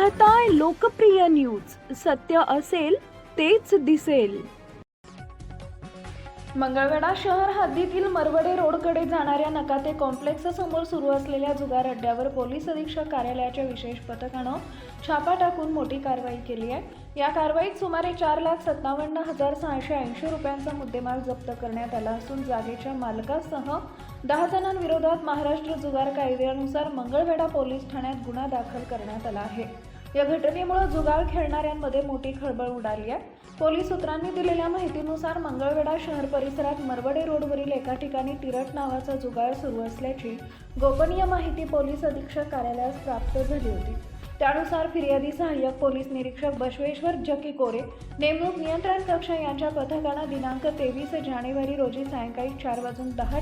आता लोकप्रिय न्यूज. सत्य असेल तेच दिसेल. मंगळवेढा शहर हद्दीतील मरवडे रोडकडे जाणाऱ्या नकाते कॉम्प्लेक्स समोर सुरू असलेल्या जुगार अड्ड्यावर पोलीस अधीक्षक कार्यालयाच्या विशेष पथकानं छापा टाकून मोठी कारवाई केली आहे. या कारवाईत सुमारे चार लाख सत्तावन्न हजार सहाशे ऐंशी रुपयांचा मुद्देमाल जप्त करण्यात आला असून जागेच्या मालकासह दहा जणांविरोधात महाराष्ट्र जुगार कायद्यानुसार मंगळवेढा पोलीस ठाण्यात गुन्हा दाखल करण्यात आला आहे. या घटनेमुळे जुगार खेळणाऱ्यांमध्ये मोठी खळबळ उडाली आहे. पोलीस सूत्रांनी दिलेल्या माहितीनुसार मंगळवेढा शहर परिसरात मरवडे रोडवरील एका ठिकाणी तिरट नावाचा जुगार सुरू असल्याची गोपनीय माहिती पोलीस अधीक्षक कार्यालयास प्राप्त झाली होती. त्यानुसार फिर्यादी सहाय्यक पोलीस निरीक्षक बसवेश्वर जकी कोरे नेमणूक नियंत्रण कक्ष यांच्या पथकानं दिनांक तेवीस जानेवारी रोजी सायंकाळी चार वाजून दहा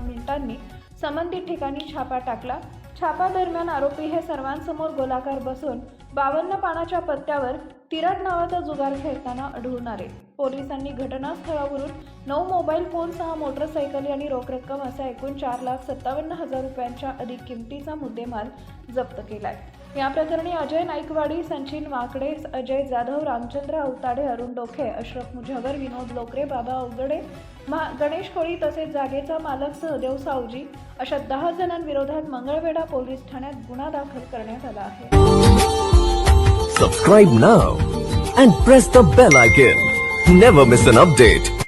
मिनिटांनी संबंधित ठिकाणी छापा टाकला. छापादरम्यान आरोपी हे सर्वांसमोर गोलाकार बसून बावन्न पानाच्या पत्त्यावर तिरट नावाचा जुगार खेळताना आढळून आले. पोलिसांनी घटनास्थळावरून नऊ मोबाईल फोन सहा मोटरसायकली आणि रोख रक्कम असा एकूण चार लाख सत्तावन्न हजार रुपयांच्या अधिक किमतीचा मुद्देमाल जप्त केला आहे या प्रकरणी अजय नाईकवाडी संचिन वाकडे अजय जाधव रामचंद्र अवताडे अरुण डोखे अशरफ मुझावर विनोद लोकरे बाबा अवगडे मा गणेश कोळी तसेच जागेचा मालक सहदेव सावजी अशा दहा जणांविरोधात मंगळवेढा पोलीस ठाण्यात गुन्हा दाखल करण्यात आला आहे. Subscribe now and press the bell icon never miss an update